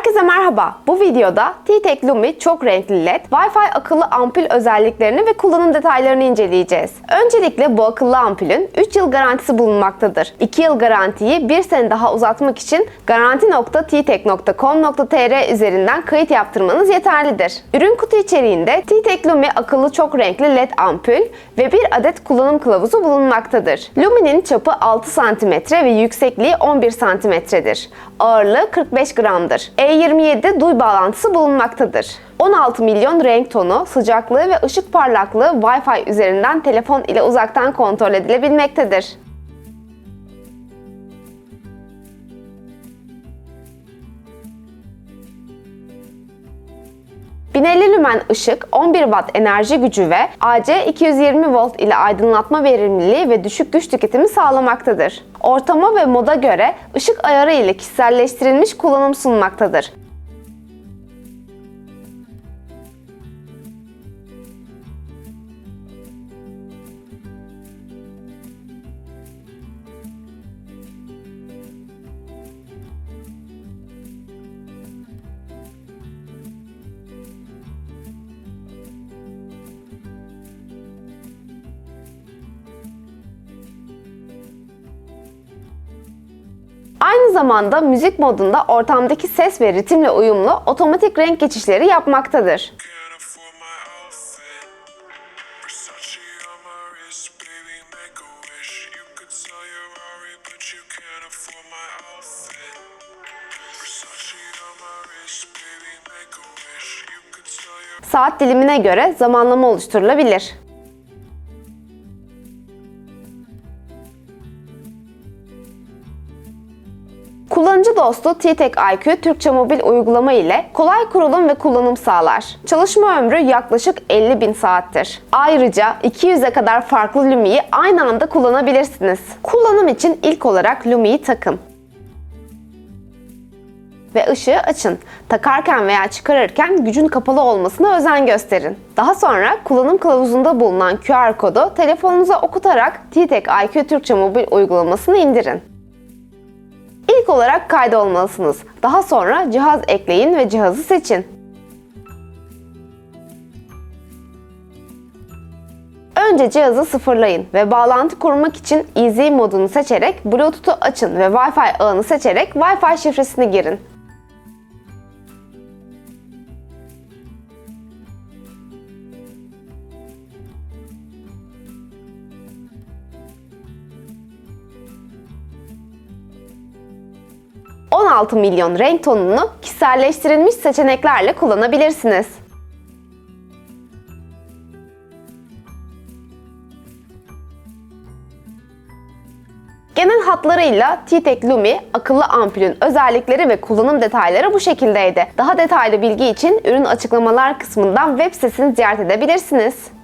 Herkese merhaba. Bu videoda T-Tek Lumi çok renkli LED, Wi-Fi akıllı ampul özelliklerini ve kullanım detaylarını inceleyeceğiz. Öncelikle bu akıllı ampulün 3 yıl garantisi bulunmaktadır. 2 yıl garantiyi 1 sene daha uzatmak için garanti.ttek.com.tr üzerinden kayıt yaptırmanız yeterlidir. Ürün kutu içeriğinde T-Tek Lumi akıllı çok renkli LED ampul ve bir adet kullanım kılavuzu bulunmaktadır. Lumi'nin çapı 6 cm ve yüksekliği 11 cm'dir. Ağırlığı 45 gramdır. E27'de duy bağlantısı bulunmaktadır. 16 milyon renk tonu, sıcaklığı ve ışık parlaklığı Wi-Fi üzerinden telefon ile uzaktan kontrol edilebilmektedir. 1050 lümen ışık, 11 watt enerji gücü ve AC 220 volt ile aydınlatma verimliliği ve düşük güç tüketimi sağlamaktadır. Ortama ve moda göre ışık ayarı ile kişiselleştirilmiş kullanım sunmaktadır. Aynı zamanda müzik modunda ortamdaki ses ve ritimle uyumlu otomatik renk geçişleri yapmaktadır. Can't afford my outfit. Versace Kullanıcı dostu T-Tek IQ Türkçe mobil uygulama ile kolay kurulum ve kullanım sağlar. Çalışma ömrü yaklaşık 50 bin saattir. Ayrıca 200'e kadar farklı Lumi'yi aynı anda kullanabilirsiniz. Kullanım için ilk olarak Lumi'yi takın ve ışığı açın. Takarken veya çıkarırken gücün kapalı olmasına özen gösterin. Daha sonra kullanım kılavuzunda bulunan QR kodu telefonunuza okutarak T-Tek IQ Türkçe mobil uygulamasını indirin. İlk olarak kaydolmalısınız. Daha sonra cihaz ekleyin ve cihazı seçin. Önce cihazı sıfırlayın ve bağlantı kurmak için Easy modunu seçerek Bluetooth'u açın ve Wi-Fi ağını seçerek Wi-Fi şifresini girin. ...16 milyon renk tonunu kişiselleştirilmiş seçeneklerle kullanabilirsiniz. Genel hatlarıyla T-Tek Lumi akıllı ampulün özellikleri ve kullanım detayları bu şekildeydi. Daha detaylı bilgi için ürün açıklamalar kısmından web sitesini ziyaret edebilirsiniz.